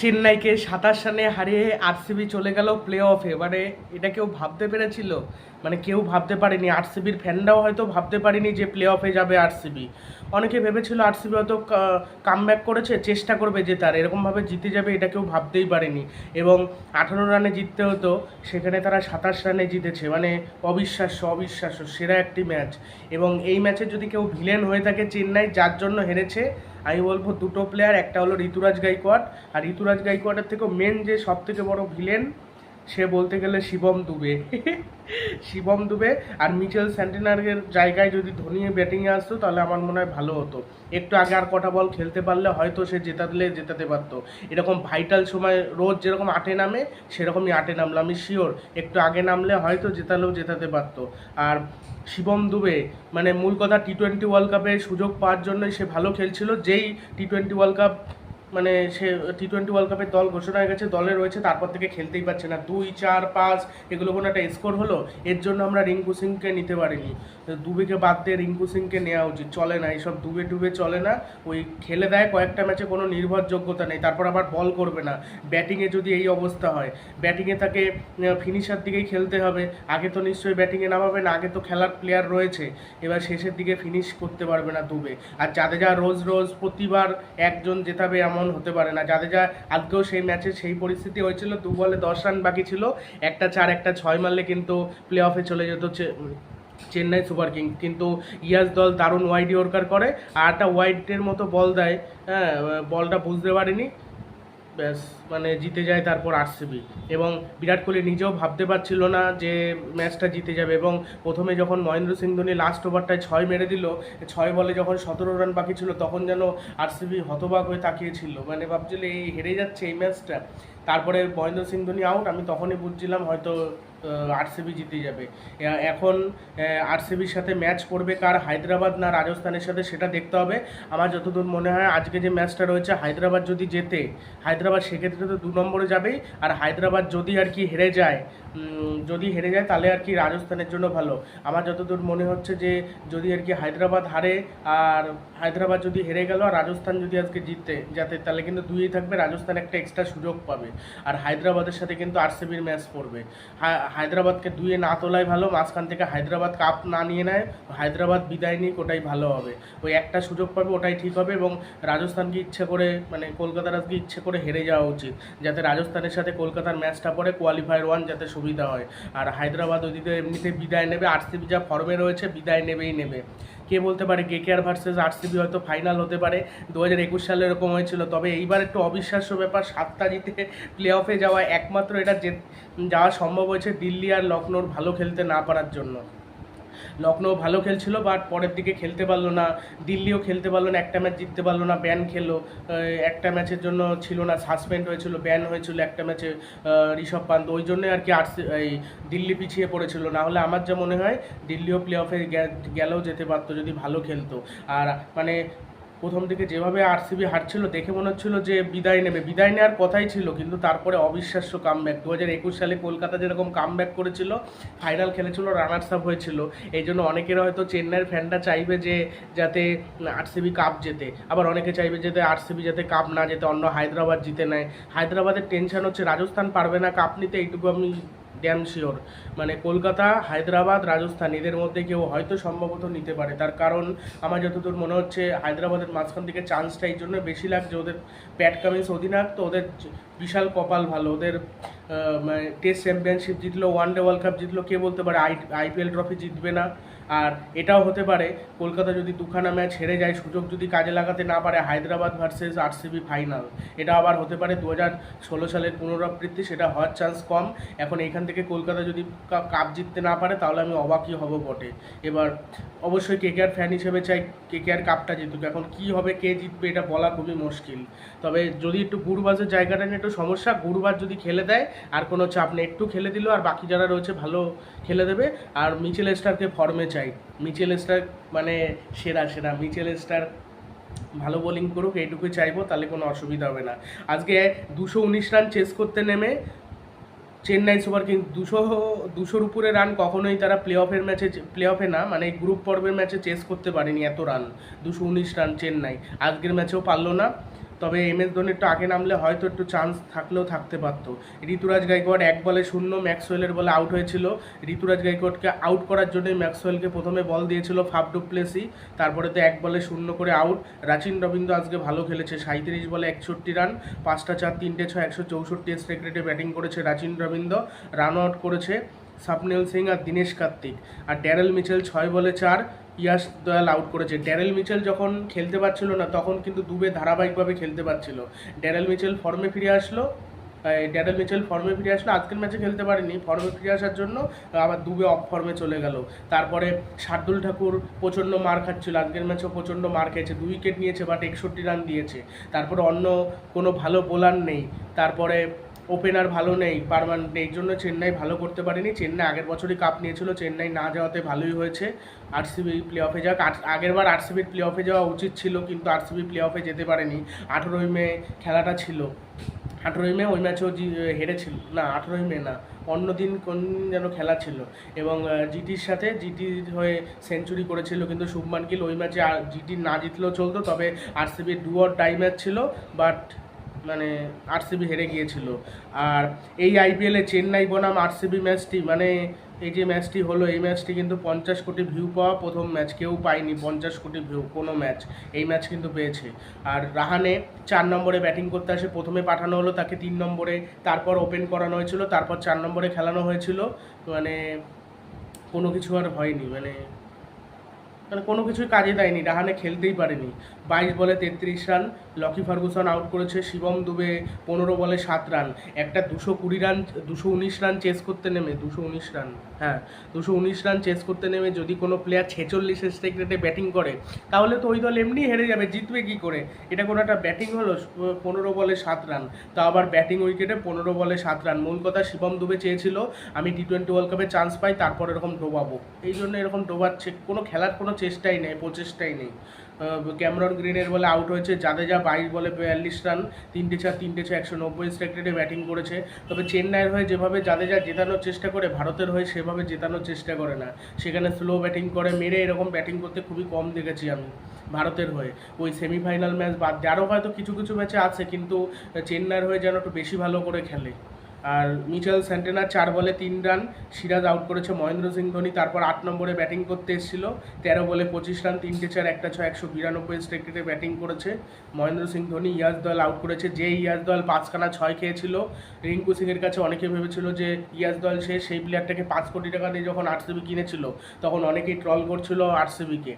চেন্নাইকে সাতাশ রানে হারিয়ে আরসিবি চলে গেল প্লে অফে মানে এটা কেউ ভাবতে পেরেছিল? মানে কেউ ভাবতে পারেনি। আরসিবির ফ্যানরাও হয়তো ভাবতে পারেনি যে প্লে অফে যাবে আরসিবি অনেকে ভেবেছিল আরসিবি হয়তো কাম করেছে, চেষ্টা করবে জেতার এরকমভাবে জিতে যাবে এটা কেউ ভাবতেই পারেনি। এবং আঠারো রানে জিততে হতো, সেখানে তারা সাতাশ রানে জিতেছে। মানে অবিশ্বাস্য অবিশ্বাস্য, সেরা একটি ম্যাচ এবং এই ম্যাচে যদি কেউ ভিলেন হয়ে থাকে, চেন্নাই যার জন্য হেরেছে আমি বলব দুটো প্লেয়ার একটা হলো ঋতুরাজ গাইকোয়াড। আর ঋতুরাজ গাইকোয়াডের থেকেও মেন যে সব থেকে বড় ভিলেন সে বলতে গেলে শিবম দুবে। শিবম দুবে। আর মিচেল স্যান্টেনারের জায়গায় যদি ধোনি ব্যাটিংয়ে আসতো, তাহলে আমার মনে হয় ভালো হতো। একটু আগে আর কটা বল খেলতে পারলে হয়তো সে জেতালে জেতাতে পারতো। এরকম ভাইটাল সময় রোজ যেরকম আটে নামে, সেরকমই আটে নামলো, আমি শিওর একটু আগে নামলে হয়তো জেতালেও জেতাতে পারতো। আর শিবম দুবে মানে মূল কথা টি টোয়েন্টি ওয়ার্ল্ড কাপে সুযোগ পাওয়ার জন্যই সে ভালো খেলছিল, যেই টি টোয়েন্টি ওয়ার্ল্ড কাপ মানে সে টি টোয়েন্টি ওয়ার্ল্ড কাপের দল ঘোষণা হয়ে গেছে, দলে রয়েছে, তারপর থেকে খেলতেই পারছে না। দুই, চার, পাঁচ, এগুলো কোনো একটা স্কোর হলো? এর জন্য আমরা রিঙ্কু সিংকে নিতে পারিনি। দুবেকে বাদ দিয়ে রিঙ্কু সিংকে নেওয়া উচিত। চলে না, এইসব ডুবে ডুবে চলে না। ওই খেলে দেয়, কয়েকটা ম্যাচে কোনো নির্ভরযোগ্যতা নেই। তারপর আবার বল করবে না। ব্যাটিংয়ে যদি এই অবস্থা হয় ব্যাটিংয়ে তাকে ফিনিশার দিকেই খেলতে হবে। আগে তো নিশ্চয়ই ব্যাটিংয়ে নামাবে না, আগে তো খেলার প্লেয়ার রয়েছে। এবার শেষের দিকে ফিনিশ করতে পারবে না দুবে। আর যাদের যা রোজ রোজ প্রতিবার একজন জেতাবে এমন হতে পারে না। যাদের যা আজকেও সেই ম্যাচে সেই পরিস্থিতি হয়েছিল, দু বলে দশ রান বাকি ছিল। একটা চার, একটা ছয় মারলে কিন্তু প্লে অফে চলে যেত চেন্নাই সুপার কিং কিন্তু ইয়াস দল দারুণ ওয়াইড ইয়র্কার করে, আর একটা ওয়াইডের মতো বল দেয়। হ্যাঁ বলটা বুঝতে পারিনি। ব্যাস মানে জিতে যায় তারপর আরসিবি। এবং বিরাট কোহলি নিজেও ভাবতে পারছিল না যে ম্যাচটা জিতে যাবে এবং প্রথমে যখন মহেন্দ্র সিং ধোনি লাস্ট ওভারটায় ছয় মেরে দিল, ছয় বলে যখন সতেরো রান বাকি ছিল তখন যেন আরসিবি হতবাক হয়ে তাকিয়েছিল। মানে ভাবছিল, এই হেরে যাচ্ছে এই ম্যাচটা। তারপরে মহেন্দ্র সিং ধোনি আউট আমি তখনই বুঝছিলাম হয়তো আরসিবি জিতে যাবে। এখন আরসিবির সাথে ম্যাচ করবে কার? হায়দ্রাবাদ না রাজস্থানের সাথে? সেটা দেখতে হবে। আমার যতদূর মনে হয়, আজকে যে ম্যাচটা রয়েছে, হায়দ্রাবাদ যদি জেতে, হায়দ্রাবাদ সেক্ষেত্রে তো দু নম্বরে যাবেই। আর হায়দ্রাবাদ যদি আর কি হেরে যায় যদি হেরে যায় তাহলে আর কি রাজস্থানের জন্য ভালো। আমার যতদূর মনে হচ্ছে যে, যদি আর কি হায়দ্রাবাদ হারে আর হায়দ্রাবাদ যদি হেরে গেল আর রাজস্থান যদি আজকে জিতে, যাতে, তাহলে কিন্তু দুইই থাকবে, রাজস্থান একটা এক্সট্রা সুযোগ পাবে। আর হায়দ্রাবাদের সাথে কিন্তু আরসিবির ম্যাচ পড়বে। হায়দ্রাবাদকে দুইয়ে না তোলাই ভালো, মাঝখান থেকে হায়দ্রাবাদ কাপ না নিয়ে নেয়, হায়দ্রাবাদ বিদায় নিক, ওটাই ভালো হবে। ওই একটা সুযোগ পাবে, ওটাই ঠিক হবে এবং রাজস্থানকে ইচ্ছে করে মানে কলকাতার আজকে ইচ্ছে করে হেরে যাওয়া উচিত। যাতে রাজস্থানের সাথে কলকাতার ম্যাচটা পড়ে কোয়ালিফায়ার ওয়ান যাতে সুবিধা হয়। আর হায়দ্রাবাদ ওদিকে এমনিতে বিদায় নেবে, আরসিবি যা ফর্মে রয়েছে বিদায় নেবেই নেবে। কে বলতে পারে K K R versus RCB হয়তো ফাইনাল হতে পারে। দু হাজার একুশ সালে এরকম হয়েছিল। তবে এইবার একটু অবিশ্বাস্য ব্যাপার, সাতটা জিতে প্লে অফে যাওয়া একমাত্র এটা যাওয়া সম্ভব হয়েছে দিল্লি আর লখনৌর ভালো খেলতে না পারার জন্য। লখনৌ ভালো খেলছিল বাট পরের দিকে খেলতে পারল না। দিল্লিও খেলতে পারল না, একটা ম্যাচ জিততে পারল না ব্যান খেলো একটা ম্যাচের জন্য ছিল না সাসপেন্ড হয়েছিল ব্যান হয়েছিল একটা ম্যাচে ঋষভ পান্ত। ওই জন্যে আর কি আরসি, এই দিল্লি পিছিয়ে পড়েছিল। না হলে আমার যা মনে হয়, দিল্লিও প্লে অফে গেলেও যেতে পারতো যদি ভালো খেলতো। আর মানে প্রথম দিকে যেভাবে আরসিবি হারছিল, দেখে মনে হচ্ছিল যে বিদায় নেবে। বিদায় নেওয়ার কথাই ছিল, কিন্তু তারপরে অবিশ্বাস্য কামব্যাক দু হাজার একুশ সালে কলকাতা যেরকম কামব্যাক করেছিল ফাইনাল খেলেছিল রানার্স আপ হয়েছিল। এই জন্য অনেকের হয়তো চেন্নাইয়ের ফ্যানটা চাইবে যে, যাতে আরসিবি কাপ জেতে। আবার অনেকে চাইবে যাতে আরসিবি যাতে কাপ না যেতে অন্য হায়দ্রাবাদ জিতে নেয়। হায়দ্রাবাদের টেনশন হচ্ছে, রাজস্থান পারবে না কাপ নিতে, এইটুকু আমি ড্যাম শিওর মানে কলকাতা, হায়দ্রাবাদ, রাজস্থান, এদের মধ্যে কেউ হয়তো সম্ভবত নিতে পারে। তার কারণ আমার যতদূর মনে হচ্ছে, হায়দ্রাবাদের মাঝখান থেকে চান্সটা এই জন্য বেশি লাগছে। ওদের প্যাট কামিন্স অধিনায়ক তো ওদের বিশাল কপাল ভালো। ওদের টেস্ট চ্যাম্পিয়নশিপ জিতলো ওয়ান ডে ওয়ার্ল্ড কাপ জিতলো, কে বলতে পারে আই আইপিএল ট্রফি জিতবে না। আর এটাও হতে পারে কলকাতা যদি দুখানা ম্যাচ হেরে যায়, সুযোগ যদি কাজে লাগাতে না পারে হায়দ্রাবাদ ভার্সেস আরসিবি ফাইনাল। এটা আবার হতে পারে দু হাজার ষোলো সালের পুনরাবৃত্তি, সেটা হওয়ার চান্স কম। এখন এখান থেকে কলকাতা যদি কাপ জিততে না পারে, তাহলে আমি অবাকই হব বটে। এবার অবশ্যই কেকেআর ফ্যান হিসেবে চাই কেকেআর কাপটা জিতুক। এখন কি হবে, কে জিতবে, এটা বলা খুবই মুশকিল। তবে যদি একটু গুরুবাজের জায়গাটা নিয়ে একটু সমস্যা, গুরুবার যদি খেলে দেয়, আর কোনো চাপ নেই। একটু খেলে দিল, আর বাকি যারা রয়েছে, ভালো খেলে দেবে। আর মিচেল স্টারকে ফর্মে চাই। মিচেল স্টার মানে সেরা সেরা। মিচেল স্টার ভালো বোলিং করুক, এইটুকুই চাইব, তাহলে কোনো অসুবিধা হবে না। আজকে দুশো উনিশ রান চেস করতে নেমে চেন্নাই সুপার কিংস দুশো, দুশোর উপরে রান কখনোই তারা প্লে অফের ম্যাচে প্লে অফে না মানে গ্রুপ পর্বের ম্যাচে চেস করতে পারেনি এত রান দুশো উনিশ রান চেন্নাই। আজকের ম্যাচেও পারল না। তবে এম এস ধোনিরটা আগে নামলে হয়তো একটু চান্স থাকলেও থাকতে পারতো। ঋতুরাজ গাইকোয়াড এক বলে শূন্য, ম্যাক্সওয়েলের বলে আউট হয়েছিল। ঋতুরাজ গাইকোয়াডকে আউট করার জন্যই ম্যাক্সওয়েলকে প্রথমে বল দিয়েছিল ফাফ ডুপ্লেসি, তারপরে তো এক বলে শূন্য করে আউট রাচিন রবীন্দ্র আজকে ভালো খেলেছে সাঁত্রিশ বলে একষট্টি রান পাঁচটা চার, তিনটে ছয়, একশো চৌষট্টি স্ট্রাইক রেটে ব্যাটিং করেছে রাচিন রবীন্দ্র। রান আউট করেছে স্বপ্নিল সিং আর দীনেশ কার্তিক। আর ড্যারেল মিচেল ছয় বলে চার ইয়াস দয়াল আউট করেছে। ড্যারেল মিচেল যখন খেলতে পারছিল না, তখন কিন্তু দুবে ধারাবাহিকভাবে খেলতে পারছিল। ড্যারেল মিচেল ফর্মে ফিরে আসলো। ড্যারেল মিচেল ফর্মে ফিরে আসলো। আজকের ম্যাচে খেলতে পারেনি। ফর্মে ফিরে আসার জন্য আবার দুবে অফ ফর্মে চলে গেল। তারপরে শার্দুল ঠাকুর প্রচণ্ড মার খাচ্ছিল। আজকের ম্যাচেও প্রচণ্ড মার খেয়েছে। দুই উইকেট নিয়েছে বাট একষট্টি রান দিয়েছে। তারপরে অন্য কোনো ভালো বোলার নেই। তারপরে ওপেনার ভালো নেই পারমানেন্ট এই জন্য চেন্নাই ভালো করতে পারেনি। চেন্নাই আগের বছরই কাপ নিয়েছিল, চেন্নাই না যাওয়াতে ভালোই হয়েছে। আরসিবি প্লে অফে যাক আগের বার আরসিবির প্লে অফে যাওয়া উচিত ছিল, কিন্তু আরসিবি প্লে অফে যেতে পারেনি। আঠেরোই মে খেলাটা ছিল। আঠেরোই মে ওই ম্যাচেও হেরেছিল। না, আঠেরোই মে না, অন্য দিন কোন যেন খেলা ছিল। এবং জিটির সাথে জিটির হয়ে সেঞ্চুরি করেছিল, কিন্তু শুভমান গিল ওই ম্যাচে জিটি না জিতলেও চলতো, তবে আরসিবির ডু অর ডাই ম্যাচ ছিল বাট মানে আরসিবি হেরে গিয়েছিল। আর এই আইপিএলে চেন্নাই বনাম আরসিবি ম্যাচটি মানে এই যে ম্যাচটি হলো, এই ম্যাচটি কিন্তু পঞ্চাশ কোটি ভিউ পাওয়া প্রথম ম্যাচ। কেউ পায়নি পঞ্চাশ কোটি ভিউ কোনো ম্যাচ। এই ম্যাচ কিন্তু পেয়েছে। আর রাহানে চার নম্বরে ব্যাটিং করতে আসে, প্রথমে পাঠানো হলো তাকে তিন নম্বরে, তারপর ওপেন করানো হয়েছিল, তারপর চার নম্বরে খেলানো হয়েছিল। মানে কোনো কিছু আর হয়নি মানে মানে কোনো কিছুই কাজে দেয়নি। রাহানে খেলতেই পারেনি। বাইশ বলে তেত্রিশ রান, লকি ফার্গুসন আউট করেছে শিবম দুবে পনেরো বলে সাত রান। একটা দুশো কুড়ি রান, দুশো উনিশ রান চেস করতে নেমে, দুশো উনিশ রান হ্যাঁ দুশো উনিশ রান চেস করতে নেমে যদি কোনো প্লেয়ার ছেচল্লিশ স্ট্রাইক রেটে ব্যাটিং করে, তাহলে তো ওই দল এমনি হেরে যাবে, জিতবে কী করে? এটা কোনো একটা ব্যাটিং হলো, পনেরো বলে সাত রান, তা আবার ব্যাটিং উইকেটে পনেরো বলে সাত রান। মূল কথা শিবম দুবে চেয়েছিল, আমি টি টোয়েন্টি ওয়ার্ল্ড কাপে চান্স পাই, তারপর এরকম ডোবাবো। এই জন্য এরকম ডোবাচ্ছে, কোনো খেলার কোনো চেষ্টাই নেই, প্রচেষ্টাই নেই। ক্যামরন গ্রিনের বলে আউট হয়েছে। জাদেজা বাইশ বলে বিয়াল্লিশ রান, তিনটে চার, তিনটে ছয় একশো নব্বই স্ট্রাইক রেটে ব্যাটিং করেছে। তবে চেন্নাইয়ের হয়ে যেভাবে জাদেজা জেতানোর চেষ্টা করে, ভারতের হয়ে সেভাবে জেতানোর চেষ্টা করে না। সেখানে স্লো ব্যাটিং করে, মেরে এরকম ব্যাটিং করতে খুবই কম দেখেছি আমি ভারতের হয়ে। ওই সেমিফাইনাল ম্যাচ বাদ আরও হয়তো কিছু কিছু ম্যাচে আছে, কিন্তু চেন্নাইয়ের হয়ে যেন একটু বেশি ভালো করে খেলে। আর মিচেল সেন্টেনার চার বলে তিন রান, সিরাজ আউট করেছে মহেন্দ্র সিং ধোনি, তারপর আট নম্বরে ব্যাটিং করতে এসেছিল, তেরো বলে পঁচিশ রান তিনটে চার একটা ছয়, একশো বিরানব্বই স্ট্রাইক রেটে ব্যাটিং করেছে মহেন্দ্র সিং ধোনি। ইয়াজ দল আউট করেছে, যে ইয়াজ দল পাঁচখানা ছয় খেয়েছিল, রিঙ্কু সিংয়ের কাছে অনেকে ভেবেছিল যে ইয়াজ দল সে, সেই প্লেয়ারটাকে পাঁচ কোটি টাকা দিয়ে যখন আরসিবি কিনেছিল, তখন অনেকেই ট্রল করছিল আরসিবিকে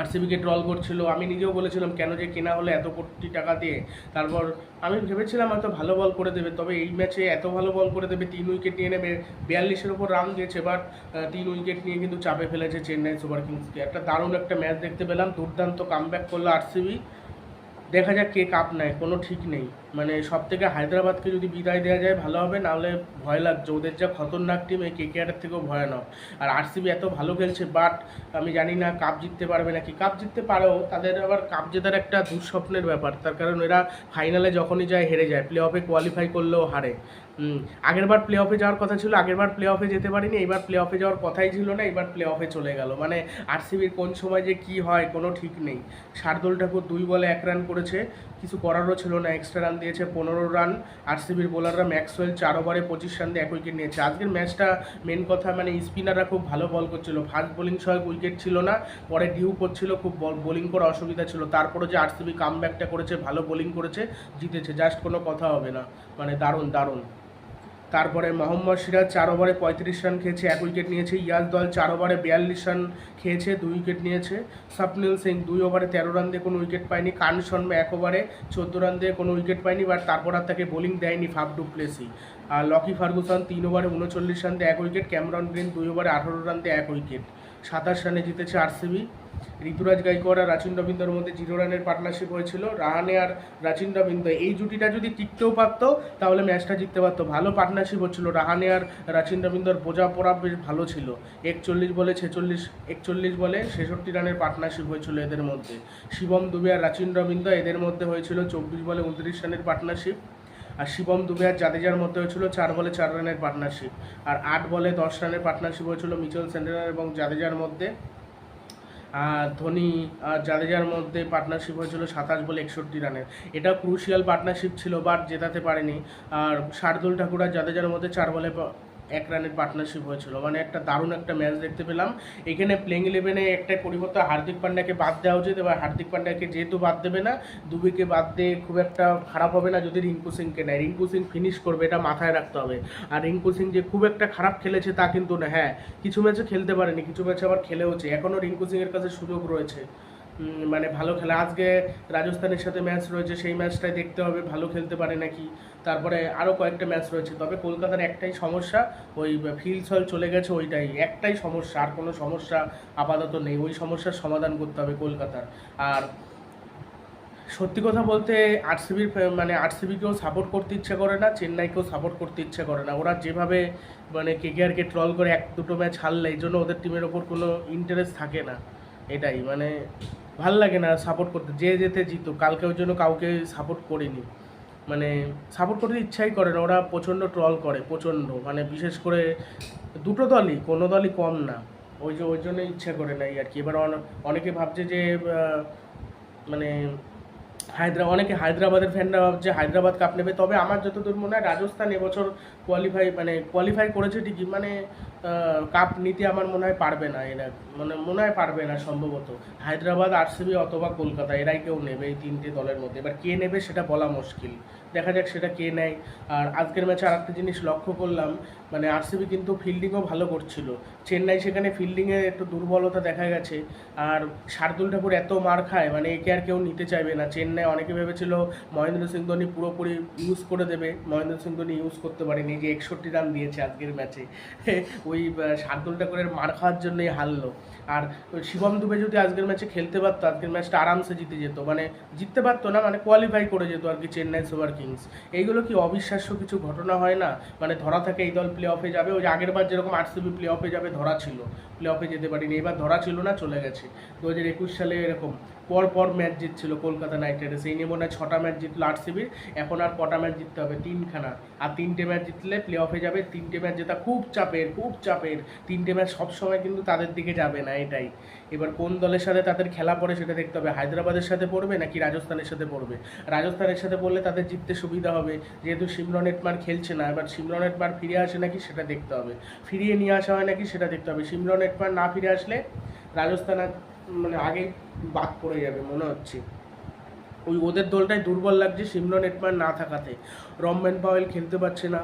আরসিবিকে ট্রল করছিল। আমি নিজেও বলেছিলাম, কেন যে কেনা হলো এত কোটি টাকা দিয়ে? তারপর আমি ভেবেছিলাম, হয়তো ভালো বল করে দেবে। তবে এই ম্যাচে এত ভালো বল করে দেবে, তিন উইকেট নিয়ে নেবে, বিয়াল্লিশের ওপর রান দিয়েছে বাট তিন উইকেট নিয়ে কিন্তু চাপে ফেলেছে চেন্নাই সুপার কিংসকে। একটা দারুণ একটা ম্যাচ দেখতে পেলাম, দুর্দান্ত কামব্যাক করল আরসিবি। দেখা যাক কে কাপ নেয়, কোনো ঠিক নেই। মানে সব থেকে হায়দ্রাবাদকে যদি বিদায় দেওয়া যায়, ভালো হবে, নাহলে ভয় লাগছে। ওদের যা খতরনাক টিম এই কেকেআরের থেকেও ভয়ানক। আর আরসিবি এত ভালো খেলছে বাট আমি জানি না কাপ জিততে পারবে নাকি। কাপ জিততে পারেও, তাদের আবার কাপ জেতার একটা দুঃস্বপ্নের ব্যাপার। তার কারণ এরা ফাইনালে যখনই যায়, হেরে যায়। প্লে অফে কোয়ালিফাই করলেও হারে। আগেরবার প্লে অফে যাওয়ার কথা ছিল আগেরবার প্লে অফে যেতে পারিনি, এইবার প্লে অফে যাওয়ার কথাই ছিল না এবার প্লে অফে চলে গেল। মানে আরসিবির কোন সময় যে কি হয়, কোনো ঠিক নেই। শার্দুল ঠাকুর দুই বলে এক রান করেছে, কিছু করারও ছিল না এক্সট্রা রান দিয়েছে পনেরো রান। আরসিবির বোলাররা ম্যাক্সওয়েল চার ওভারে পঁচিশ রান দিয়ে এক উইকেট নিয়েছে। আজকের ম্যাচটা মেন কথা মানে স্পিনাররা খুব ভালো বল করছিল। ফাস্ট বোলিং সহায়ক উইকেট ছিল না, পরে ডিউ করছিল, খুব বোলিং করা অসুবিধা ছিল। তারপরে যে আরসিবি কাম ব্যাকটা করেছে, ভালো বোলিং করেছে, জিতেছে। জাস্ট কোনো কথা হবে না। মানে দারুণ দারুণ। তারপরে মোহাম্মদ সিরাজ চার ওভারে পঁয়ত্রিশ রান খেয়েছে, এক উইকেট নিয়েছে। ইয়াস দল চার ওভারে বিয়াল্লিশ রান খেয়েছে, দুই উইকেট নিয়েছে। স্বপ্নিল সিং দুই ওভারে তেরো রান দিয়ে কোনো উইকেট পায়নি। কান শর্মা এক ওভারে চোদ্দ রান দিয়ে কোনো উইকেট পায়নি, বাট তারপর আর তাকে বোলিং দেয়নি ফাফ ডুপ্লেসি। আর লকি ফার্গুসন তিন ওভারে উনচল্লিশ রান দিয়ে এক উইকেট। ক্যামরন গ্রিন দুই ওভারে আঠারো রান দিয়ে এক উইকেট। সাতাশ রানে জিতেছে আরসিবি। ঋতুরাজ গাইকোয়াড আর রাচিন রবীন্দ্রর মধ্যে জিরো রানের পার্টনারশিপ হয়েছিল। রাহানে আর রাচিন রবীন্দ্র, এই জুটিটা যদি টিকতেও পারতো, তাহলে ম্যাচটা জিততে পারতো। ভালো পার্টনারশিপ হচ্ছিল। রাহানে আর রাচিন রবীন্দ্রর বোঝাপড়া বেশ ভালো ছিল। একচল্লিশ বলে ছেচল্লিশ, একচল্লিশ বলে ছেষট্টি রানের পার্টনারশিপ হয়েছিল এদের মধ্যে। শিবম দুবে আর রাচিন রবীন্দ্র, এদের মধ্যে হয়েছিল চব্বিশ বলে উনত্রিশ রানের পার্টনারশিপ আর শিবম দুবে আর জাদেজার মধ্যে হয়েছিল চার বলে চার রানের পার্টনারশিপ আর আট বলে দশ রানের পার্টনারশিপ হয়েছিল মিচেল সেন্টেনার এবং জাদেজার মধ্যে। আর ধোনি আর জাদেজার মধ্যে পার্টনারশিপ হয়েছিল সাতাশ বলে একষট্টি রানের। এটা ক্রুশিয়াল পার্টনারশিপ ছিল বাট জেতাতে পারেনি। আর শার্দুল ঠাকুর আর জাদেজার মধ্যে চার বলে এক রানের পার্টনারশিপ হয়েছিল। মানে একটা দারুণ একটা ম্যাচ দেখতে পেলাম। এখানে প্লেইং ইলেভেনে একটা পরিবর্তন হার্দিক পান্ডাকে বাদ দেওয়া উচিত এবার হার্দিক পান্ডাকে যেহেতু বাদ দেবে না, দুবিকে বাদ দিয়ে খুব একটা খারাপ হবে না যদি রিঙ্কু সিংকে নেয়। রিঙ্কু সিং ফিনিশ করবে, এটা মাথায় রাখতে হবে। আর রিঙ্কু সিং যে খুব একটা খারাপ খেলেছে তা কিন্তু না। হ্যাঁ কিছু ম্যাচে খেলতে পারেনি, কিছু ম্যাচে আবার খেলেওছে। এখনও রিঙ্কু সিংয়ের কাছে সুযোগ রয়েছে। মানে ভালো খেলা। আজকে রাজস্থানের সাথে ম্যাচ রয়েছে, সেই ম্যাচটাই দেখতে হবে, ভালো খেলতে পারে নাকি। তারপরে আরও কয়েকটা ম্যাচ রয়েছে, তবে কলকাতার একটাই সমস্যা, ওই ফিল্ড হল চলে গেছে ওইটাই। একটাই সমস্যা, আর কোনো সমস্যা আপাতত নেই। ওই সমস্যার সমাধান করতে হবে কলকাতার। আর সত্যি কথা বলতে আরসিবির মানে আরসিবিকেও সাপোর্ট করতে ইচ্ছে করে না, চেন্নাইকেও সাপোর্ট করতে ইচ্ছে করে না। ওরা যেভাবে মানে কেকেআরকে ট্রল করে এক দুটো ম্যাচ হারলে, এই জন্য ওদের টিমের ওপর কোনো ইন্টারেস্ট থাকে না। এটাই মানে ভালো লাগে না সাপোর্ট করতে। যে যেতে জিতো কালকে ওই জন্য কাউকে সাপোর্ট করিনি। মানে সাপোর্ট করতে ইচ্ছাই করে না, ওরা প্রচণ্ড ট্রল করে, প্রচণ্ড। মানে বিশেষ করে দুটো দলই, কোনো দলই কম না। ওই যে, ওই জন্য ইচ্ছা করে না আর কি। এবার অনেকে ভাবছে যে মানে হায়দ্রাবাদ অনেকে হায়দ্রাবাদের ফ্যানরা ভাবছে হায়দ্রাবাদ কাপ নেবে। তবে আমার যতদূর মনে হয়, রাজস্থান এবছর কোয়ালিফাই মানে কোয়ালিফাই করেছে ঠিকই। মানে কাপ নিতে আমার মনে হয় পারবে না, এরা মানে মনে হয় পারবে না সম্ভবত। হায়দ্রাবাদ, আরসিবি অথবা কলকাতা, এরাই কেউ নেবে এই তিনটে দলের মধ্যে। এবার কে নেবে সেটা বলা মুশকিল। দেখা যাক সেটা কে নেয়। আর আজকের ম্যাচে আর একটা জিনিস লক্ষ্য করলাম মানে আরসিবি কিন্তু ফিল্ডিংও ভালো করছিল। চেন্নাই সেখানে ফিল্ডিংয়ে একটু দুর্বলতা দেখা গেছে। আর শার্দুল ঠাকুর এত মার খায় মানে একে আর কেউ নিতে চাইবে না। চেন্নাই অনেকে ভেবেছিল মহেন্দ্র সিং ধোনি পুরোপুরি ইউজ করে দেবে। মহেন্দ্র সিং ধোনি ইউজ করতে পারেনি, যে একষট্টি রান দিয়েছে আজকের ম্যাচে। ওই শার্দুল ঠাকুরের মার খাওয়ার জন্যই হারলো। আর শিবম দুবে যদি আজকের ম্যাচে খেলতে পারতো, আজকের ম্যাচটা আরামসে জিতে যেত মানে জিততে পারতো না মানে কোয়ালিফাই করে যেত আর কি চেন্নাই সুপার কিংস। এইগুলো কি অবিশ্বাস্য কিছু ঘটনা হয় না? মানে ধরা থাকে এই দল প্লে অফে যাবে, ওই আগের বার যেরকম আরসিবি প্লে অফে যাবে, ধরা ছিল। প্লে অফে যেতে পারিনি, এবার ধরা ছিল না, চলে গেছে। দু হাজার একুশ সালে এরকম পর পর ম্যাচ জিতছিল কলকাতা নাইট রাইডার্স এই নিয়ে মনে হয় ছটা ম্যাচ জিতলো আরসিবির এখন আর কটা ম্যাচ জিততে হবে? তিনখানা। আর তিনটে ম্যাচ জিতলে প্লে অফে যাবে, তিনটে ম্যাচ জেতা খুব চাপের খুব চাপের। তিনটে ম্যাচ সবসময় কিন্তু তাদের দিকে যাবে না। এটাই। এবার কোন দলের সাথে তাদের খেলা পড়ে সেটা দেখতে হবে। হায়দ্রাবাদের সাথে পড়বে নাকি রাজস্থানের সাথে পড়বে? রাজস্থানের সাথে পড়লে তাদের জিততে সুবিধা হবে। যেহেতু সিমরন এটমার খেলছে না, এবার সিমরন এটমার ফিরে আসে নাকি সেটা দেখতে হবে। ফিরিয়ে নিয়ে আসা হয় নাকি সেটা দেখতে হবে। সিমরন এটমার না ফিরে আসলে রাজস্থান মানে আগেই বাদ পড়ে যাবে মনে হচ্ছে। ওই ওদের দলটাই দুর্বল লাগছে সিমরন এটমার না থাকাতে। রমম্যান পাওয়েল খেলতে পারছে না।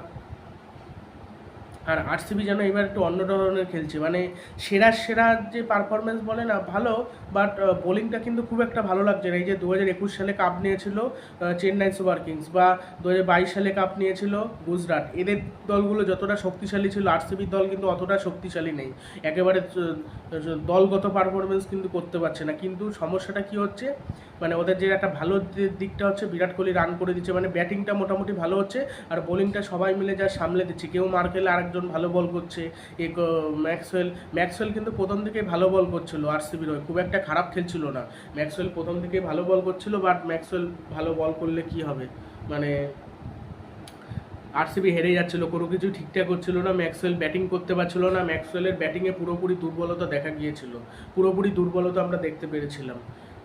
আর আরসিবি যেন এবার একটু অন্য ধরনের খেলছে। মানে সেরা সেরা যে পারফরমেন্স বলে না, ভালো বাট বোলিংটা কিন্তু খুব একটা ভালো লাগছে না। এই যে দু হাজার একুশ সালে কাপ নিয়েছিল চেন্নাই সুপার কিংস বা দু হাজার বাইশ সালে কাপ নিয়েছিল গুজরাট। এদের দলগুলো যতটা শক্তিশালী ছিল, আরসিবির দল কিন্তু অতটা শক্তিশালী নেই। একেবারে দলগত পারফরমেন্স কিন্তু করতে পারছে না। কিন্তু সমস্যাটা কি হচ্ছে? মানে ওদের যে একটা ভালো দিকটা হচ্ছে, বিরাট কোহলি রান করে দিচ্ছে। মানে ব্যাটিংটা মোটামুটি ভালো হচ্ছে, আর বোলিংটা সবাই মিলে যা সামলে দিচ্ছে। কেউ মার খেলে আরেকজন ভালো বল করছে এক ম্যাক্সওয়েল ম্যাক্সওয়েল কিন্তু প্রথম দিকে ভালো বল করছিল আরসিবির হয়ে খুব একটা খারাপ খেলছিল না। ম্যাক্সওয়েল প্রথম দিকে ভালো বল করছিল, বাট ম্যাক্সওয়েল ভালো বল করলে কি হবে? মানে আরসিবি হেরে যাচ্ছিল, কোনো কিছু ঠিকঠাক হচ্ছিল না, ম্যাক্সওয়েল ব্যাটিং করতে পারছিল না, ম্যাক্সওয়েলের ব্যাটিংয়ে পুরোপুরি দুর্বলতা দেখা গিয়েছিল। পুরোপুরি দুর্বলতা আমরা দেখতে পেরেছিলাম।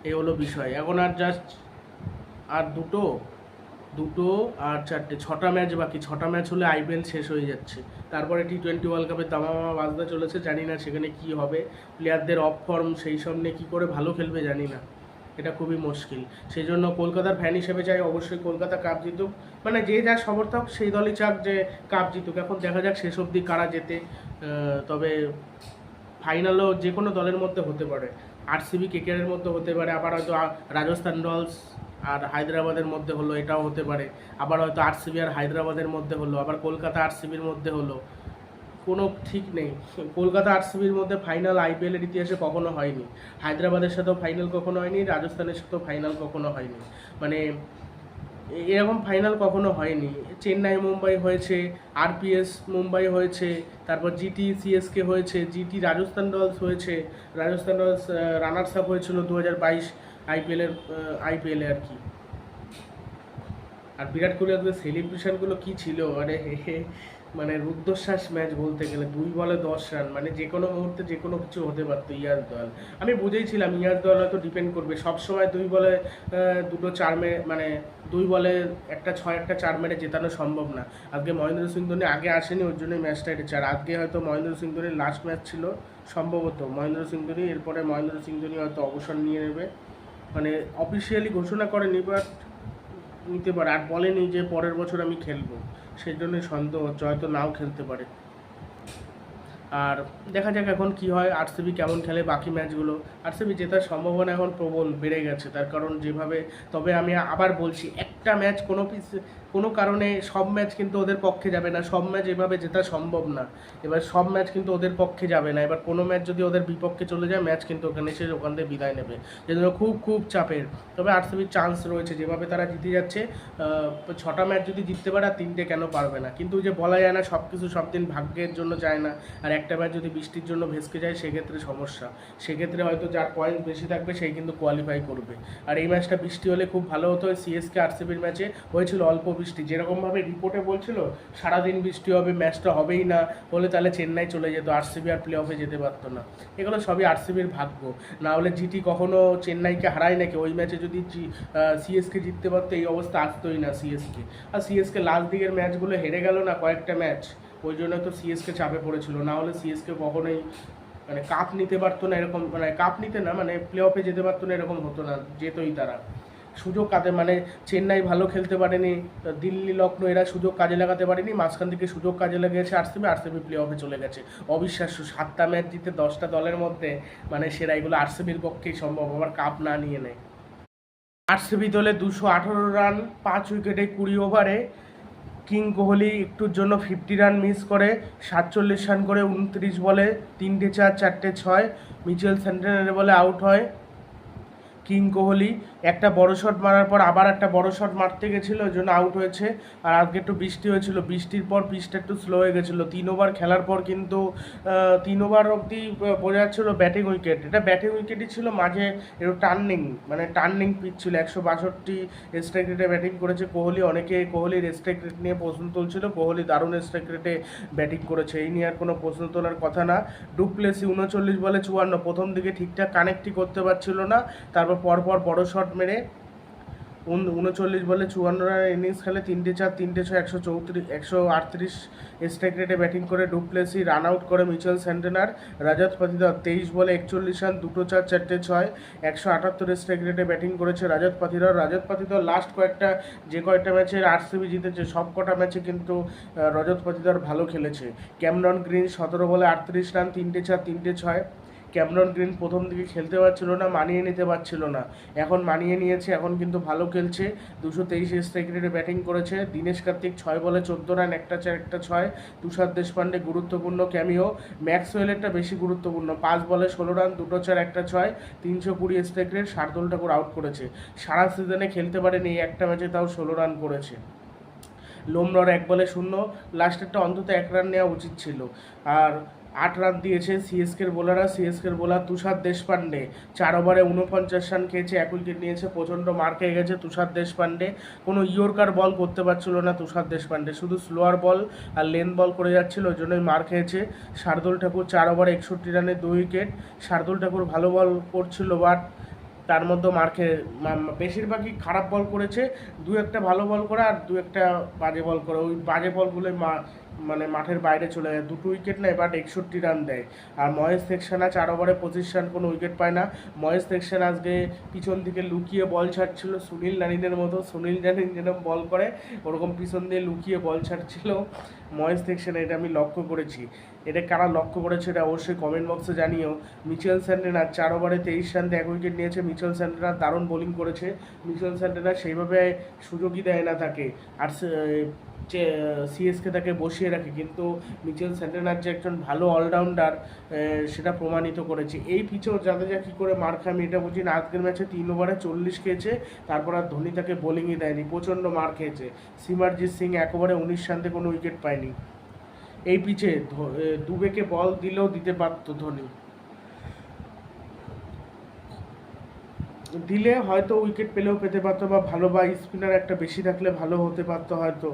এই হলো বিষয়। এখন আর জাস্ট আর দুটো? দুটো আর চারটে, ছটা ম্যাচ বাকি। ছটা ম্যাচ হলে আইপিএল শেষ হয়ে যাচ্ছে। তারপরে টি টোয়েন্টি ওয়ার্ল্ড কাপের দামামা বাজতে চলেছে, জানি না সেখানে কি হবে। প্লেয়ারদের অফ ফর্ম সেই সব নিয়ে কী করে ভালো খেলবে জানি না। এটা খুবই মুশকিল। সেই জন্য কলকাতার ফ্যান হিসেবে চাই, অবশ্যই কলকাতা কাপ জিতুক। মানে যে যা সমর্থক, সেই দলই চাক যে কাপ জিতুক। এখন দেখা যাক শেষ অবধি কারা যেতে তবে ফাইনালও যে কোনো দলের মধ্যে হতে পারে। আর আরসিবি কেকেআরের মধ্যে হতে পারে। আবার হয়তো রাজস্থান রয়্যালস আর হায়দ্রাবাদের মধ্যে হলো, এটাও হতে পারে। আবার হয়তো আরসিবি আর হায়দ্রাবাদের মধ্যে হলো, আবার কলকাতা আরসিবির মধ্যে হলো। কোনো ঠিক নেই। কলকাতা আরসিবির মধ্যে ফাইনাল আইপিএলের ইতিহাসে কখনো হয়নি। হায়দ্রাবাদের সাথেও ফাইনাল কখনো হয়নি, রাজস্থানের সাথেও ফাইনাল কখনো হয়নি। মানে এরকম ফাইনাল কখনো হয়নি। চেন্নাই মুম্বাই হয়েছে, আরপিএস মুম্বাই হয়েছে, তারপর জিটি সিএসকে হয়েছে জিটি রাজস্থান রয়্যালস হয়েছে, রাজস্থান রয়্যালস রানার্স আপ হয়েছিল দু হাজার বাইশ। আইপিএলের আইপিএলে আর কি। আর বিরাট কোহলি আজকে সেলিব্রেশনগুলো কি ছিল? মানে মানে রুদ্ধশ্বাস ম্যাচ বলতে গেলে, দুই বলে দশ রান মানে যে কোনো মুহূর্তে যে কোনো কিছু হতে পারতো ইয়ার দল আমি বুঝেইছিলাম ইয়ার দল হয়তো ডিপেন্ড করবে। সব সময় দুই বলে দুটো চার মে মানে দুই বলে একটা ছয়, একটা চার মেরে জেতানো সম্ভব না। আজকে মহেন্দ্র সিং ধোনি আগে আসেনি, ওর জন্যই ম্যাচটা হেরেছে আর আজকে হয়তো মহেন্দ্র সিং ধোনির লাস্ট ম্যাচ ছিল, সম্ভবত। মহেন্দ্র সিং ধোনি, এরপরে মহেন্দ্র সিং ধোনি হয়তো অবসর নিয়ে নেবে। মানে অফিসিয়ালি ঘোষণা করেনি বাট নিতে পারে। আর বলেনি যে পরের বছর আমি খেলব। সেই জন্য সন্দেহ হচ্ছে হয়তো নাও খেলতে পারে। আর দেখা যাক এখন কি হয় আরসিবি কেমন খেলে বাকি ম্যাচগুলো। আরসিবি জেতার সম্ভাবনা এখন প্রবল বেড়ে গেছে। তার কারণ যেভাবে, তবে আমি আবার বলছি, একটা ম্যাচ কোনো পিস কোনো কারণে সব ম্যাচ কিন্তু ওদের পক্ষে যাবে না, সব ম্যাচ এভাবে জেতা সম্ভব না। এবার সব ম্যাচ কিন্তু ওদের পক্ষে যাবে না, এবার কোনো ম্যাচ যদি ওদের বিপক্ষে চলে যায়, ম্যাচ কিন্তু ওখানে এসে ওখান থেকে বিদায় নেবে। যেজন্য খুব খুব চাপের। তবে আরসিবির চান্স রয়েছে, যেভাবে তারা জিতে যাচ্ছে ছটা ম্যাচ যদি জিততে পারে আর তিনটে কেন পারবে না? কিন্তু যে বলা যায় না সব কিছু সব দিন ভাগ্যের জন্য যায় না, আর একটা ম্যাচ যদি বৃষ্টির জন্য ভেসকে যায়, সেক্ষেত্রে সমস্যা। সেক্ষেত্রে হয়তো যার পয়েন্ট বেশি থাকবে, সেই কিন্তু কোয়ালিফাই করবে। আর এই ম্যাচটা বৃষ্টি হলে খুব ভালো হতো সিএসকে আরসিবির ম্যাচে হয়েছিল অল্প বৃষ্টি, যেরকমভাবে রিপোর্টে বলছিল, সারাদিন বৃষ্টি হবে ম্যাচটা হবেই না, হলে তাহলে চেন্নাই চলে যেত আরসিবি আর প্লে অফে যেতে পারতো না। এগুলো সবই আরসিবির ভাগ্য। না হলে জিটি কখনো চেন্নাইকে হারায় নাকি? ওই ম্যাচে যদি সিএসকে জিততে পারতো, এই অবস্থা আসতোই না সিএসকে আর সিএসকে লাস্ট দিকের ম্যাচগুলো হেরে গেল না কয়েকটা ম্যাচ ওই জন্য তো সিএসকে চাপে পড়েছিল। না হলে সিএসকে কখনোই মানে কাপ নিতে পারতো না এরকম মানে কাপ নিতে না মানে প্লে অফে যেতে পারতো না এরকম হতো না, যেতই তারা। সুযোগ কাজে মানে চেন্নাই ভালো খেলতে পারেনি দিল্লি লখনৌ এরা সুযোগ কাজে লাগাতে পারেনি, মাঝখান থেকে সুযোগ কাজে লেগেছে আরসিবি আরসিবি প্লে অফে চলে গেছে। অবিশ্বাস্য, সাতটা ম্যাচ জিতে দশটা দলের মধ্যে মানে সেরা এগুলো আরসিবির পক্ষেই সম্ভব, আবার কাপ না নিয়ে নেয়। আরসিবি দলে দুশো আঠারো রান পাঁচ উইকেটে কুড়ি ওভারে কিং কোহলি একটুর জন্য ফিফটি রান মিস করে, সাতচল্লিশ রান করে উনত্রিশ বলে, তিনটে চার, চারটে ছয়, মিচেল সেন্টেনারের বলে আউট হয়। কিং কোহলি একটা বড় শট মারার পর আবার একটা বড় শট মারতে গেছিল, ওই জন্য আউট হয়েছে। আর আজকে একটু বৃষ্টি হয়েছিল, বৃষ্টির পর পিচটা একটু স্লো হয়ে গেছিল। তিন ওভার খেলার পর কিন্তু তিন ওভার অবধি বোঝা যাচ্ছিল ব্যাটিং উইকেট এটা ব্যাটিং উইকেটই ছিল মাঝে একটু টার্নিং মানে টার্নিং পিচ ছিল। একশো বাষট্টি স্ট্রাইক রেটে ব্যাটিং করেছে কোহলি। অনেকে কোহলির স্ট্রাইক রেট নিয়ে প্রশ্ন তুলছিল, কোহলি দারুণ স্ট্রাইক রেটে ব্যাটিং করেছে। এই নিয়ে আর কোনো প্রশ্ন তোলার কথা না। ডুপ্লেসি উনচল্লিশ বলে চুয়ান্ন, প্রথম দিকে ঠিকঠাক কানেক্টই করতে পারছিল না। তারপর পরপর বড় শট মেরে উন- উনচল্লিশ বলে চুয়ান্ন রানের ইনিংস খেলে তিনটে চার, তিনটে ছয়, একশো চৌত্রিশ, একশো আটত্রিশ স্ট্রাইক রেটে ব্যাটিং করে ডুপ্লেসি, রান আউট করে মিচেল সেন্টেনার রাজাত পাতিদার তেইশ বলে একচল্লিশ রান, দুটো চার, চারটে ছয়, একশো আটাত্তর স্ট্রাইক রেটে ব্যাটিং করেছে রাজাত পাতিদার। রাজাত পাতিদার লাস্ট কয়েকটা, যে কয়েকটা ম্যাচে আরসিবি জিতেছে, সব কটা ম্যাচে কিন্তু রজত পাতিদার ভালো খেলেছে। ক্যামরন গ্রিন সতেরো বলে আটত্রিশ রান, তিনটে চার, তিনটে ছয়। ক্যামরন গ্রিন প্রথম দিকে খেলতে পারছিল না, মানিয়ে নিতে পারছিল না। এখন মানিয়ে নিয়েছে, এখন কিন্তু ভালো খেলছে। দুশো তেইশ রেটে ব্যাটিং করেছে। দীনেশ কার্তিক ছয় বলে চোদ্দ রান একটা চার, একটা ছয়। তুষার দেশপান্ডে গুরুত্বপূর্ণ ক্যামিও ম্যাক্সওয়েলেরটা বেশি গুরুত্বপূর্ণ। পাঁচ বলে ষোলো রান দুটো চার, একটা ছয়। তিনশো কুড়ি strike rate Shardul Thakur out করেছে। সারা সিজনে খেলতে পারেনি এই একটা ম্যাচে তাও ষোলো রান করেছে। লোমরর এক বলে শূন্য। লাস্টেরটা অন্তত এক রান নেওয়া উচিত ছিল। আর আট রান দিয়েছে সিএসকের বোলাররা। সিএসকের বোলার তুষার দেশপান্ডে। চার ওভারে উনপঞ্চাশ রান খেয়েছে, এক উইকেট নিয়েছে, প্রচণ্ড মার খেয়ে গেছে তুষার দেশপান্ডে। কোনো ইয়র্কার বল করতে পারছিল না তুষার দেশপান্ডে। শুধু স্লোয়ার বল আর লেন বল করে যাচ্ছিল ওই জন্যই মার খেয়েছে। শার্দুল ঠাকুর চার ওভারে একষট্টি রানে দুই উইকেট। শার্দুল ঠাকুর ভালো বল করছিল, বাট তার মধ্যে মার খেয়ে বেশিরভাগই খারাপ বল করেছে। দু একটা ভালো বল করে আর দু একটা বাজে বল করে। ওই বাজে বলগুলোই মা মানে মাঠের বাইরে চলে যায়। দুটো উইকেট নেয় বাট একষট্টি রান দেয়। আর মহেশ সেকশানা চার ওভারে পঁচিশ রান কোনো উইকেট পায় না। মহেশ সেকশন আজকে পিছন দিকে লুকিয়ে বল ছাড়ছিল সুনীল নারিনের মতো। সুনীল নারিন যেরকম বল করে, ওরকম পিছন দিয়ে লুকিয়ে বল ছাড়ছিল মহেশ সেকশন। এটা আমি লক্ষ্য করেছি। এটা কারা লক্ষ্য করেছে এটা অবশ্যই কমেন্ট বক্সে জানিও। মিচেল স্যান্টেনার চার ওভারে তেইশ রান এক উইকেট নিয়েছে। মিচেল স্যান্টেনার দারুণ বোলিং করেছে। মিচেল স্যান্টেনার সেইভাবে সুযোগই দেয় না তাকে। আর সিএসকে তাকে বসিয়ে রাখে। কিন্তু মিচেল স্যান্টেনার যে একজন ভালো অলরাউন্ডার সেটা প্রমাণিত করেছে। এই পিচেও জাদেজা কী করে মার খায় আমি এটা বুঝি না, আজকের ম্যাচে তিন ওভারে চল্লিশ খেয়েছে। তারপর আর ধোনি তাকে বোলিংই দেয়নি, প্রচণ্ড মার খেয়েছে। সিমারজিৎ সিং এক ওভারে উনিশ রান দিয়ে কোনো উইকেট পায়নি। এই পিচে দুবেকে বল দিলেও দিতে পারতো ধোনি। দিলে হয়তো উইকেট পেলেও পেতে পারতো বা ভালো বা স্পিনার একটা বেশি থাকলে ভালো হতে পারতো হয়তো।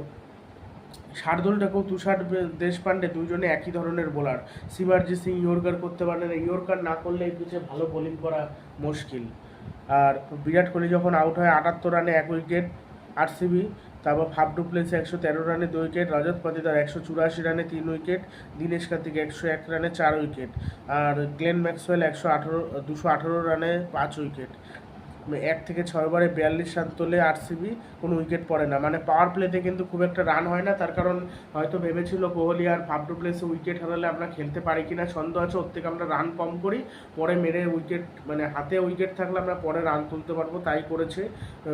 শার্দুল ঠাকুর তুষার দেশপান্ডে দুজনে একই ধরনের বোলার শিবাজি সিং ইয়র্কার করতে পারে না। ইয়র্কার না করলে এই পিচে ভালো বোলিং করা মুশকিল। আর বিরাট কোহলি যখন আউট হয় আটাত্তর রানে এক উইকেট আরসিবি তারপর ফাফ ডুপ্লেসি একশো তেরো রানে দুই উইকেট রজত পাতিদার একশো চুরাশি রানে তিন উইকেট দীনেশ কার্তিক একশো এক রানে চার উইকেট আর গ্লেন ম্যাক্সওয়েল একশো আঠারো, দুশো আঠারো রানে পাঁচ উইকেট এক থেকে ছয় বারে বিয়াল্লিশ রান তোলে আরসিবি কোনো উইকেট পড়ে না। মানে পাওয়ার প্লেতে কিন্তু খুব একটা রান হয় না, তার কারণ হয়তো ভেবেছিল কোহলি আর ফাফ ডুপ্লেসে উইকেট হারালে আমরা খেলতে পারি কি না সন্দেহ আছে, ওর থেকে আমরা রান কম করি, পরে মেরে উইকেট মানে হাতে উইকেট থাকলে আমরা পরে রান তুলতে পারব, তাই করেছে।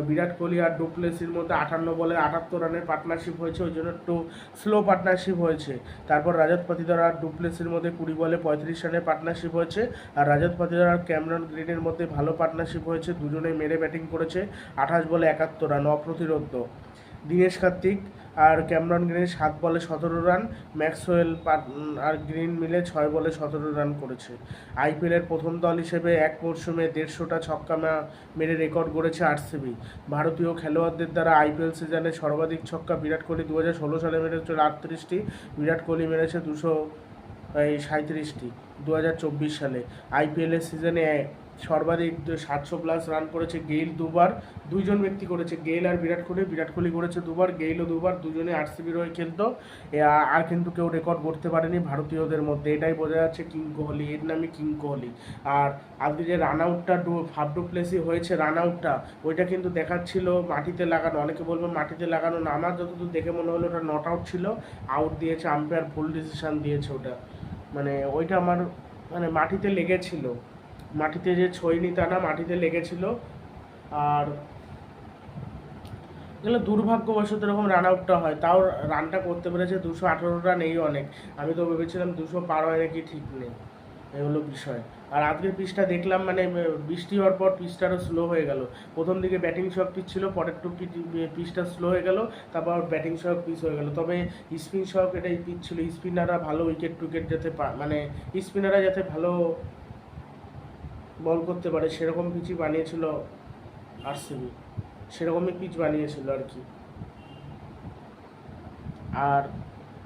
বিরাট কোহলি আর ডুপ্লেসির মধ্যে আটান্ন বলে আটাত্তর রানের পার্টনারশিপ হয়েছে, ওই জন্য একটু স্লো পার্টনারশিপ হয়েছে। তারপর রাজত পাতিদার আর ডুপ্লেসির মধ্যে কুড়ি বলে পঁয়ত্রিশ রানের পার্টনারশিপ হয়েছে, আর রাজত পাতিদার আর ক্যামেরন গ্রিনের মধ্যে ভালো পার্টনারশিপ হয়েছে দুজনেই মেরে ব্যাটিং করেছে আঠাশ বলে একাত্তর রান অপ্রতিরোধ দীনেশ কার্তিক আর ক্যামরন গ্রিন সাত বলে সতেরো রান, ম্যাক্সওয়েল আর গ্রিন মিলে ছয় বলে সতেরো রান করেছে। আইপিএলের প্রথম দল হিসেবে এক মরশুমে দেড়শোটা ছক্কা মেরে রেকর্ড গড়েছে আরসিবি। ভারতীয় খেলোয়াড়দের দ্বারা আইপিএল সিজনে সর্বাধিক ছক্কা বিরাট কোহলি দু হাজার ষোলো সালে মেরেছে আটত্রিশটি, বিরাট কোহলি মেরেছে দুশো সাঁত্রিশটি দু হাজার চব্বিশ সালে। আইপিএলের সিজনে সর্বাধিক সাতশো প্লাস রান করেছে গেইল দুবার, দুইজন ব্যক্তি করেছে গেইল আর বিরাট কোহলি। বিরাট কোহলি করেছে দুবার, গেইলও দুবার, দুজনে আরসিবির হয়ে খেলতো। আর কিন্তু কেউ রেকর্ড করতে পারেনি ভারতীয়দের মধ্যে। এটাই বোঝা যাচ্ছে কিং কোহলি, এর নামই কিং কোহলি। আর আজকে যে রান আউটটা ডু হাফ ডু প্লেসি হয়েছে রান আউটটা ওইটা কিন্তু দেখাচ্ছিল মাটিতে লাগানো। অনেকে বলবে মাটিতে লাগানো না, আমার যতদূর দেখে মনে হলো ওটা নট আউট ছিল। আউট দিয়েছে আম্পায়ার ভুল ডিসিশন দিয়েছে ওটা। মানে ওইটা আমার মানে মাটিতে লেগেছিল। মাটিতে যে ছইনি তা না মাটিতে লেগেছিল। আর এগুলো দুর্ভাগ্যবশত এরকম রান আউটটা হয়। তাও রানটা করতে পেরেছে দুশো আঠারো রান এই অনেক। আমি তো ভেবেছিলাম দুশো হয় নাকি ঠিক নেই। এগুলো বিষয়। আর আজকের পিচটা দেখলাম মানে বৃষ্টি হওয়ার পর পিচটা স্লো হয়ে গেল। প্রথম দিকে ব্যাটিং শক পিচ ছিল, পরের টু পিচটা স্লো হয়ে গেল, তারপর ব্যাটিং শক পিচ হয়ে গেল। তবে স্পিন শক এটাই পিচ ছিল। স্পিনাররা ভালো উইকেট টুইকেট যাতে মানে স্পিনাররা যাতে ভালো বল করতে পারে, সেরকম পিচই বানিয়েছিল আরসিবি। সেরকমই পিচ বানিয়েছিল আর কি। আর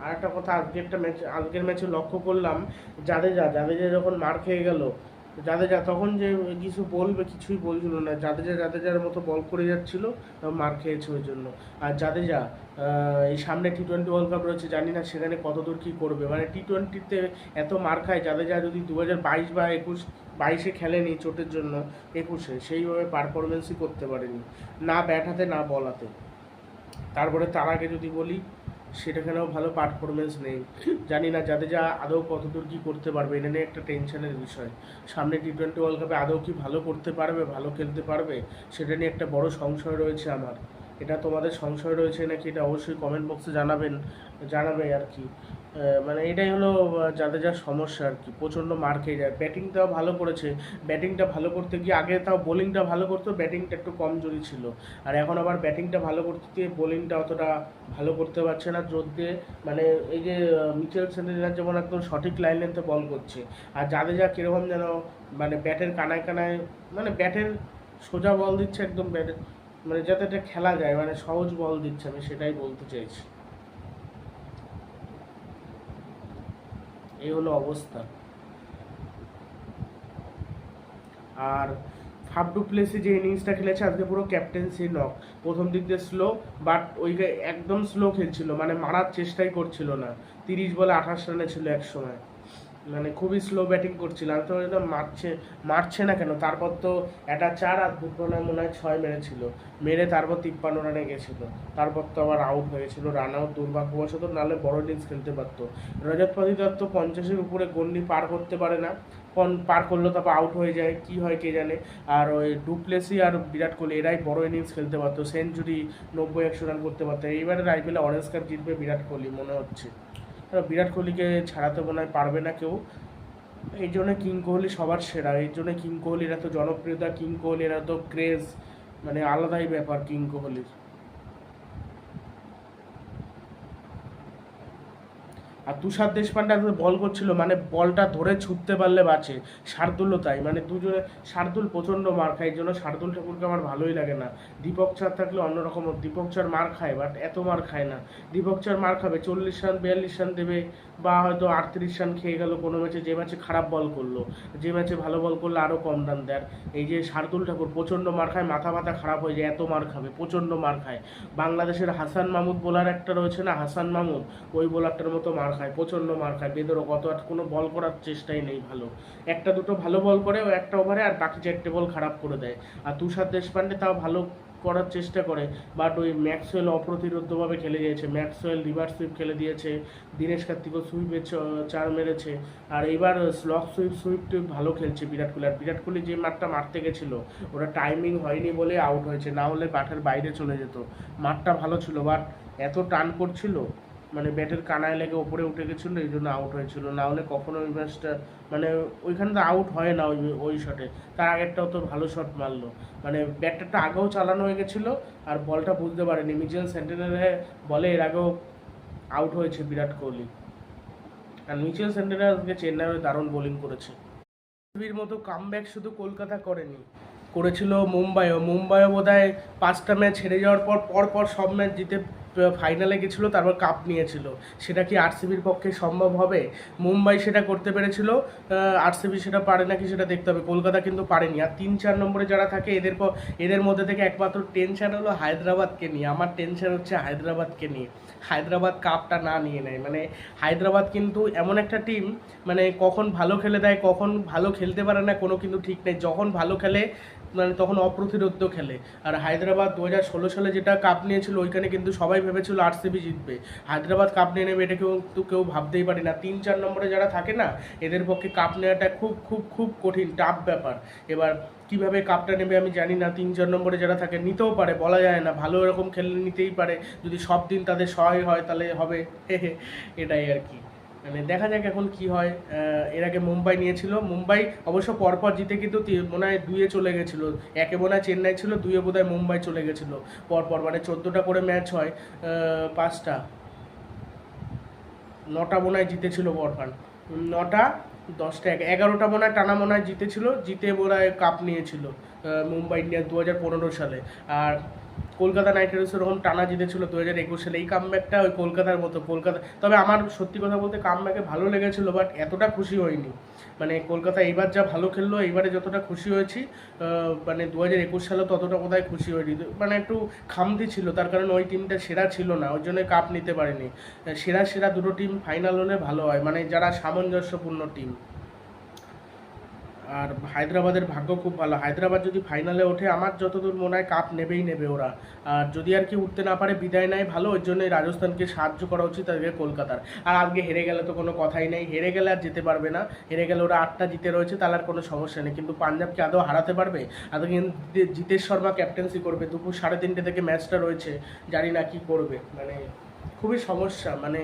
আর একটা কথা একটা ম্যাচ আজকের ম্যাচে লক্ষ্য করলাম, জাদেজা জাদেজা যখন মার খেয়ে গেল, জাদেজা তখন যে কিছু বলবে, কিছুই বলছিল না। জাদেজা, জাদেজার মতো বল করে যাচ্ছিল মার খেয়েছে ওই জন্য। আর জাদেজা এই সামনে টি টোয়েন্টি ওয়ার্ল্ড কাপ রয়েছে, জানি না সেখানে কতদূর কী করবে। মানে টি টোয়েন্টিতে এত মার খায়, জাদেজা যদি দু হাজার বাইশ বা একুশ বাইশে খেলেনি চোটের জন্য একুশে, সেইভাবে পারফরমেন্সই করতে পারেনি। না ব্যাট হাতে, না বলাতে তারপরে তার আগে যদি বলি সেটাখানেও ভালো পারফরমেন্স নেই। জানি না জাদেজা আদৌ কতদূর কী করতে পারবে, এটা নিয়ে একটা টেনশনের বিষয়। সামনে টি টোয়েন্টি ওয়ার্ল্ড কাপে আদৌ কি ভালো করতে পারবে, ভালো খেলতে পারবে, সেটা নিয়ে একটা বড় সংশয় রয়েছে আমার। এটা তোমাদের সংশয় রয়েছে নাকি, এটা অবশ্যই কমেন্ট বক্সে জানাবেন, জানাবে আর কি। মানে এটাই হলো যাদের জাদেজার সমস্যা আর কি। প্রচণ্ড মার খেয়ে যায় ব্যাটিংটাও ভালো করেছে। ব্যাটিংটা ভালো করতে গিয়ে, আগে তাও বোলিংটা ভালো করতো ব্যাটিংটা একটু কমজোরি ছিল। আর এখন আবার ব্যাটিংটা ভালো করতে গিয়ে বোলিংটা অতটা ভালো করতে পারছে না, জোর দিয়ে। মানে এই যে মিচেল সেন্টার যেমন একদম সঠিক লাইন লেন্থে বল করছে, আর যাদের যা কীরকম যেন মানে ব্যাটের কানায় কানায় মানে ব্যাটের সোজা বল দিচ্ছে একদম, ব্যাটের মানে যাতে এটা খেলা যায় মানে সহজ বল দিচ্ছে, আমি সেটাই বলতে চাইছি। এই হলো অবস্থা। আর ফাফ ডুপ্লেসি যে ইনিংসটা খেলেছে, আজকে পুরো ক্যাপ্টেন্সি নক প্রথম দিক দিয়ে স্লো বাট ওই একদম স্লো খেলছিল মানে মারার চেষ্টাই করছিল না। তিরিশ বলে আঠাশ রানে ছিল এক সময়। মানে খুবই স্লো ব্যাটিং করছিল আমি তো মারছে মারছে না কেন? তারপর তো একটা চার আর দুটো না মনে হয় ছয় মেরেছিল। মেরে তারপর তিপ্পান্ন রানে গেছিল। তারপর তো আবার আউট হয়ে গেছিল রান আউট দুর্ভাগ্যবশত, নাহলে বড় ইনিংস খেলতে পারতো। রজত পাতিদার তো পঞ্চাশের উপরে গন্ডি পার করতে পারে না। পন পার করল, তারপর আউট হয়ে যায়, কি হয় কে জানে। আর ওই ডুপ্লেসি আর বিরাট কোহলি, এরাই বড় ইনিংস খেলতে পারতো। সেঞ্চুরি নব্বই, একশো রান করতে পারতো। এইবারে আইপিএলে অরেঞ্জ কাপ জিতবে বিরাট কোহলি, মনে হচ্ছে। বিরাট কোহলিকে ছাড়াতে মনে হয় পারবে না কেউ। এই জন্য কিং কোহলি সবার সেরা। এই জন্য কিং কোহলির এত জনপ্রিয়তা কিং কোহলির এত ক্রেজ মানে আলাদাই ব্যাপার কিং কোহলির আর তুষার দেশপান্ডে একদম বল করছিল মানে বলটা ধরে ছুটতে পারলে বাঁচে। শার্দুলও তাই মানে দুজনে, শার্দুল প্রচণ্ড মার খায়, এই জন্য শার্দুল ঠাকুরকে আমার ভালোই লাগে না। দীপক চার থাকলে অন্যরকম। দীপক চার মার খায় বাট এত মার খায় না। দীপক চার মার খাবে, চল্লিশ রান, বিয়াল্লিশ রান দেবে, বা হয়তো আটত্রিশ রান খেয়ে গেল কোনো ম্যাচে, যে ম্যাচে খারাপ বল করল, যে ম্যাচে ভালো বল করলে আরও কম রান দেয়। এই যে শার্দুল ঠাকুর প্রচণ্ড মার খায়, মাথা মাথা খারাপ হয়ে যায়, এত মার খাবে, প্রচণ্ড মার খায়। বাংলাদেশের হাসান মাহমুদ বোলার একটা রয়েছে না, হাসান মাহমুদ ওই বোলারটার মতো মার খায় প্রচণ্ড মার খায় বেদরও কত আর কোনো বল করার চেষ্টাই নেই ভালো। একটা দুটো ভালো বল করে ও একটা ওভারে আর বাকি চারটে বল খারাপ করে দেয়। আর তুষার দেশপান্ডে তাও ভালো করার চেষ্টা করে বাট ওই ম্যাক্সওয়েল অপ্রতিরোধ্যভাবে খেলে গিয়েছে। ম্যাক্সওয়েল, রিভার্স সুইপ খেলে দিয়েছে, দীনেশ কার্তিকও সুইপে চার মেরেছে। আর এবার স্লক সুইপ সুইপ টুইপ ভালো খেলছে বিরাট কোহলি। আর বিরাট কোহলি যে মাঠটা মারতে গেছিল, ওটা টাইমিং হয়নি বলে আউট হয়েছে। না হলে মাঠের বাইরে চলে যেত। মাঠটা ভালো ছিল বাট এত টান করছিল মানে ব্যাটের কানায় লেগে ওপরে উঠে গেছিল, এই জন্য আউট হয়েছিল। না হলে কখনো ওই ম্যাচটা মানে ওইখানে তো আউট হয় না ওই ওই শটে তার আগেরটাও তো ভালো শট মারলো। মানে ব্যাটটা তো আগেও চালানো হয়ে গেছিল, আর বলটা বুঝতে পারেনি। মিচেল সেন্টিনারে বলে এর আগেও আউট হয়েছে বিরাট কোহলি। আর মিচেল সেন্টিনার আজকে চেন্নাইয়ে দারুণ বোলিং করেছে। পৃথিবীর মতো কামব্যাক শুধু কলকাতা করেনি, করেছিল মুম্বাইও। মুম্বাইও বোধ হয় পাঁচটা ম্যাচ হেরে যাওয়ার পর পর পর সব ম্যাচ জিতে ফাইনালে গেছিল, তারপর কাপ নিয়েছিল। সেটা কি আরসিবির পক্ষে সম্ভব হবে? মুম্বাই সেটা করতে পেরেছিল আরসিবি সেটা পারে নাকি সেটা দেখতে হবে। কলকাতা কিন্তু পারেনি। আর তিন চার নম্বরে যারা থাকে, এদের এদের মধ্যে থেকে একমাত্র টেনশন হলো হায়দ্রাবাদকে নিয়ে। আমার টেনশন হচ্ছে হায়দ্রাবাদকে নিয়ে। হায়দ্রাবাদ কাপটা না নিয়ে নেয়। মানে হায়দ্রাবাদ কিন্তু এমন একটা টিম মানে কখন ভালো খেলে দেয়, কখন ভালো খেলতে পারে না, কোনো কিন্তু ঠিক নেই। যখন ভালো খেলে মানে তখন অপ্রতিরোধ্য খেলে। আর হায়দ্রাবাদ দু হাজার ষোলো সালে যেটা কাপ নিয়েছিল, ওইখানে কিন্তু সবাই ভেবেছিল আরসিবি জিতবে। হায়দ্রাবাদ কাপ নিয়ে নেবে এটা কেউ কেউ ভাবতেই পারে না। তিন চার নম্বরে যারা থাকে না, এদের পক্ষে কাপ নেওয়াটা খুব খুব খুব কঠিন টাফ ব্যাপার। এবার কীভাবে কাপটা নেবে আমি জানি না। তিন চার নম্বরে যারা থাকে, নিতেও পারে, বলা যায় না। ভালো এরকম খেললে নিতেই পারে। যদি সব দিন তাদের সহায় হয়, তাহলে হবে। এটাই আর কি। মানে দেখা যাক এখন কি হয়। এর আগে মুম্বাই নিয়েছিল। মুম্বাই অবশ্য পরপর জিতে কিন্তু মনে হয় দুয়ে চলে গেছিল। একে মনে হয় চেন্নাই ছিল দুয়ে বোধ মুম্বাই চলে গেছিল। পরপর মানে চোদ্দোটা করে ম্যাচ হয় পাঁচটা। নটা মনে হয় জিতেছিল উম, নটা দশটা এক এগারোটা মনে হয় টানা মনে হয় জিতেছিল। জিতে হয় কাপ নিয়েছিল মুম্বাই ইন্ডিয়ান দু হাজার পনেরো সালে। আর কলকাতা নাইট রাইডার্স এরকম টানা জিতেছিল দু হাজার একুশ সালে। এই কামব্যাকটা ওই কলকাতার মতো, কলকাতা তবে আমার সত্যি কথা বলতে কামব্যাকে ভালো লেগেছিল বাট এতটা খুশি হয়নি। মানে কলকাতা এইবার যা ভালো খেললো, এইবারে যতটা খুশি হয়েছি মানে দু হাজার একুশ সালে ততটা কোথায় খুশি হয়নি। মানে একটু খামতি ছিল, তার কারণ ওই টিমটা সেরা ছিল না ওই জন্য কাপ নিতে পারেনি। সেরা সেরা দুটো টিম ফাইনাল হলে ভালো হয় মানে যারা সামঞ্জস্যপূর্ণ টিম আর হায়দ্রাবাদের ভাগ্য খুব ভালো। হায়দ্রাবাদ যদি ফাইনালে ওঠে, আমার যতদূর মনে হয় কাপ নেবেই নেবে ওরা। আর যদি আর কি উঠতে না পারে, বিদায় নেয় ভালো, ওই জন্যই রাজস্থানকে সাহায্য করা উচিত আজকে কলকাতার। আর আজকে হেরে গেলে তো কোনো কথাই নেই। হেরে গেলে আর যেতে পারবে না। হেরে গেলে ওরা আটটা জিতে রয়েছে, তাহলে আর কোনো সমস্যা নেই। কিন্তু পাঞ্জাবকে আদৌ হারাতে পারবে? আদৌ জিতেশ শর্মা ক্যাপ্টেন্সি করবে? দুপুর সাড়ে তিনটে থেকে ম্যাচটা রয়েছে। জানি না কি করবে। মানে খুবই সমস্যা। মানে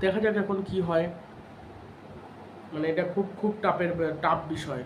দেখা যাক এখন কি হয়। মানে এটা খুব খুব টাপের টাপ বিষয়।